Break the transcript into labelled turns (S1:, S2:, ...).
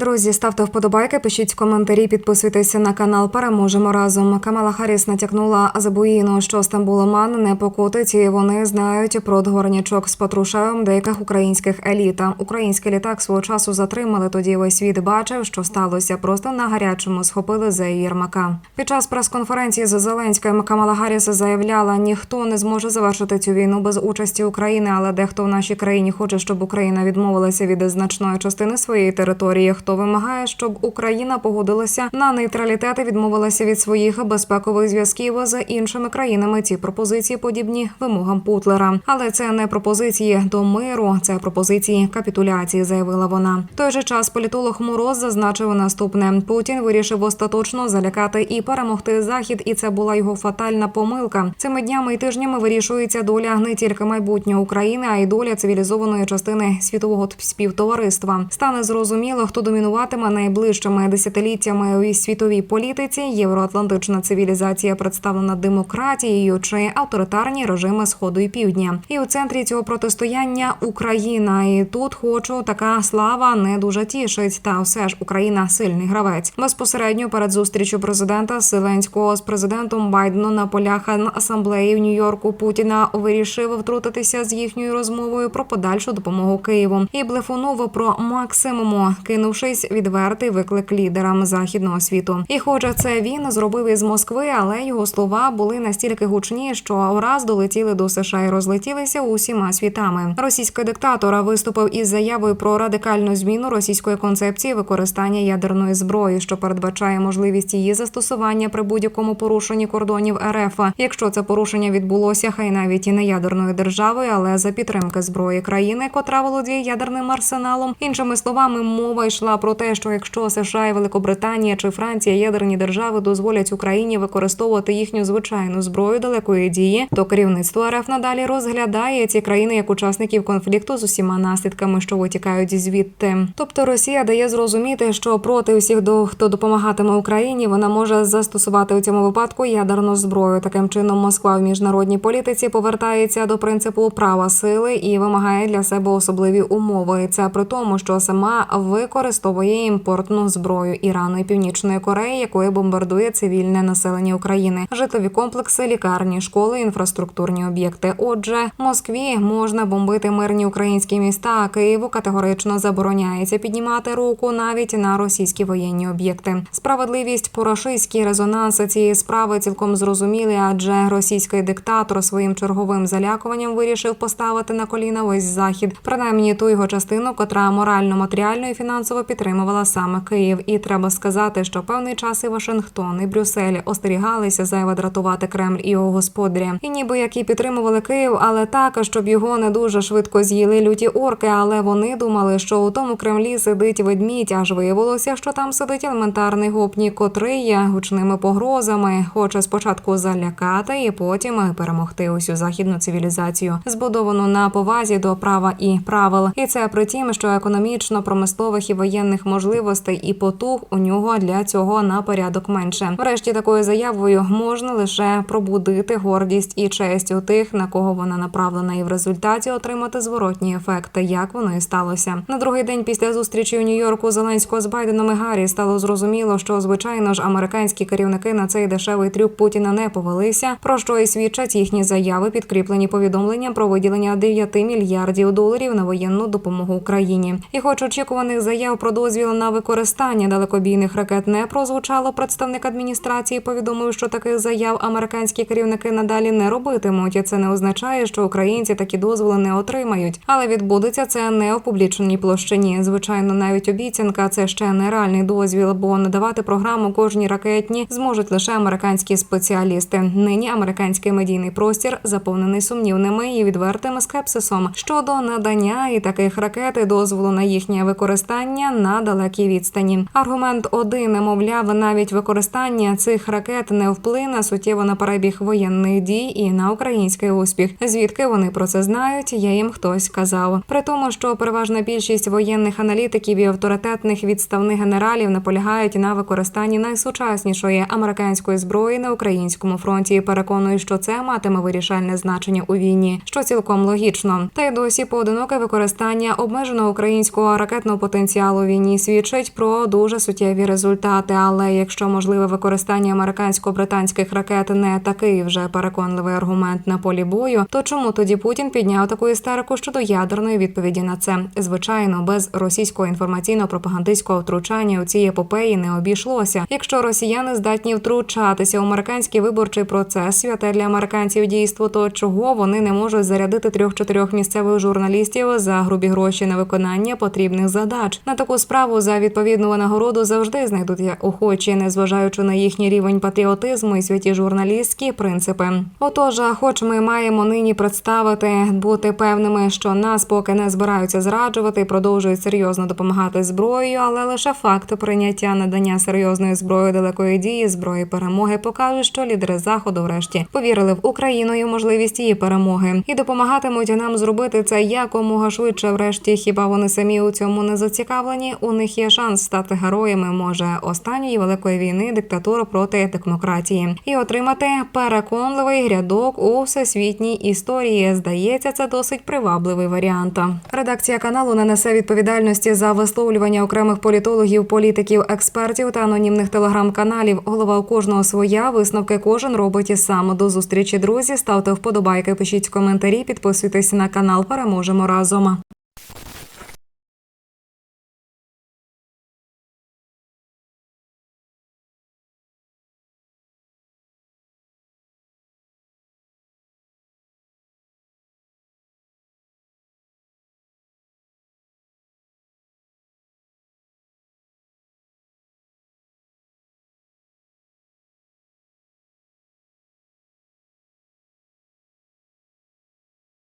S1: Друзі, ставте вподобайки, пишіть коментарі, підписуйтеся на канал. Переможемо разом. Камала Харріс натякнула Азабуїну, що Стамбуломан не покотить, і вони знають про дворнячок з Патрушевим деяких українських еліт. Український літак свого часу затримали. Тоді весь світ бачив, що сталося. Просто на гарячому схопили за Єрмака. Під час прес-конференції з Зеленським Камала Харріс заявляла: ніхто не зможе завершити цю війну без участі України, але дехто в нашій країні хоче, щоб Україна відмовилася від значної частини своєї території. Хто вимагає, щоб Україна погодилася на нейтралітет і відмовилася від своїх безпекових зв'язків з іншими країнами. Ці пропозиції подібні вимогам Путлера. Але це не пропозиції до миру, це пропозиції капітуляції, заявила вона. В той же час політолог Мороз зазначив наступне: Путін вирішив остаточно залякати і перемогти захід, і це була його фатальна помилка. Цими днями і тижнями вирішується доля не тільки майбутнього України, а й доля цивілізованої частини світового співтовариства. Стане зрозуміло, хто домінуватиме найближчими десятиліттями у світовій політиці. Євроатлантична цивілізація представлена демократією чи авторитарні режими сходу і півдня. І у центрі цього протистояння Україна. І тут хочу така слава не дуже тішить. Та все ж Україна сильний гравець. Безпосередньо перед зустрічю президента Зеленського з президентом Байденом на полях асамблеї в Нью-Йорку Путіна вирішив втрутитися з їхньою розмовою про подальшу допомогу Києву і блефонув про максимуму, кинувшись відвертий виклик лідерам західного світу. І, хоча це він зробив із Москви, але його слова були настільки гучні, що враз долетіли до США і розлетілися усіма світами. Російський диктатор виступив із заявою про радикальну зміну російської концепції використання ядерної зброї, що передбачає можливість її застосування при будь-якому порушенні кордонів РФ. Якщо це порушення відбулося, хай навіть і не ядерною державою, але за підтримки зброї країни, котра володіє ядерним арсеналом. Іншими словами, мова йшла про те, що якщо США і Великобританія чи Франція ядерні держави дозволять Україні використовувати їхню звичайну зброю далекої дії, то керівництво РФ надалі розглядає ці країни як учасників конфлікту з усіма наслідками, що витікають звідти. Тобто Росія дає зрозуміти, що проти всіх до хто допомагатиме Україні, вона може застосувати у цьому випадку ядерну зброю. Таким чином, Москва в міжнародній політиці повертається до принципу права сили і вимагає для себе особливі умови. Це при тому, що сама використовує імпортну зброю Ірану і Північної Кореї, якою бомбардує цивільне населення України, житлові комплекси, лікарні, школи, інфраструктурні об'єкти. Отже, Москві можна бомбити мирні українські міста. а Києву категорично забороняється піднімати руку навіть на російські воєнні об'єкти. Справедливість порошиський резонанс цієї справи цілком зрозумілий, адже російський диктатор своїм черговим залякуванням вирішив поставити на коліна весь захід, принаймні ту його частину, котра морально, матеріально і фінансово підтримувала саме Київ. І треба сказати, що певний час і Вашингтон, і Брюссель остерігалися зайве дратувати Кремль і його господаря, і ніби які підтримували Київ, але так, щоб його не дуже швидко з'їли люті орки. Але вони думали, що у тому Кремлі сидить ведмідь, аж виявилося, що там сидить елементарний гопнік, котрий є гучними погрозами, хоче спочатку залякати і потім перемогти усю західну цивілізацію, збудовану на повазі до права і правил. І це при тім, що економічно, промислових і воєнних можливостей і потуг у нього для цього на порядок менше. Врешті такою заявою можна лише пробудити гордість і честь у тих, на кого вона направлена, і в результаті отримати зворотні ефекти, як воно і сталося. На другий день після зустрічі у Нью-Йорку Зеленського з Байденом і Гаррі стало зрозуміло, що звичайно ж американські керівники на цей дешевий трюк Путіна не повелися. Про що і свідчать їхні заяви, підкріплені повідомленням про виділення 9 мільярдів доларів на воєнну допомогу Україні. І, хоч очікуваних заяв про дозвіл на використання далекобійних ракет не прозвучало, представник адміністрації повідомив, що таких заяв американські керівники надалі не робитимуть. Це не означає, що українці такі дозволи не отримають, але відбудеться це не у публічній площині. Звичайно, навіть обіцянка це ще не реальний дозвіл, бо надавати програму кожній ракетні зможуть лише американські спеціалісти. Нині американський медійний простір заповнений сумнівними і відвертим скепсисом щодо надання і таких ракет і дозволу на їхнє використання на далекій відстані. Аргумент один мовляв, навіть використання цих ракет не вплине суттєво на перебіг воєнних дій і на український успіх. Звідки вони про це знають? Я їм хтось казав. При тому, що переважна більшість воєнних аналітиків і авторитетних відставних генералів наполягають на використанні найсучаснішої американської зброї на українському фронті. і Переконують, що це матиме вирішальне значення у війні, що цілком логічно. Та й досі поодиноке використання обмеженого українського ракетного потенціалу війні свідчить про дуже суттєві результати. Але якщо можливе використання американсько-британських ракет не такий вже переконливий аргумент на полі бою, то чому тоді Путін підняв таку істерику щодо ядерної відповіді на це? Звичайно, без російського інформаційно-пропагандистського втручання у цій епопеї не обійшлося. Якщо росіяни здатні втручатися у американський виборчий процес, святе для американців дійство, то чого вони не можуть зарядити трьох-чотирьох місцевих журналістів за грубі гроші на виконання потрібних задач? На таку справу за відповідну винагороду завжди знайдуть охочі, незважаючи на їхній рівень патріотизму і святі журналістські принципи. Отож, хоч ми маємо нині представити, бути певними, що нас поки не збираються зраджувати, продовжують серйозно допомагати зброєю, але лише факт прийняття надання серйозної зброї далекої дії, зброї перемоги покаже, що лідери заходу, врешті, повірили в Україну і можливість її перемоги і допомагатимуть нам зробити це якомога швидше. Врешті, хіба вони самі у цьому не зацікавлені? У них є шанс стати героями, може останньої великої війни диктатури проти демократії і отримати переконливий рядок у всесвітній історії. Здається, це досить привабливий варіант. Редакція каналу не несе відповідальності за висловлювання окремих політологів, політиків, експертів та анонімних телеграм-каналів. Голова у кожного своя висновки кожен робить і сам. До зустрічі, друзі. Ставте вподобайки, пишіть коментарі, підписуйтесь на канал. Переможемо разом.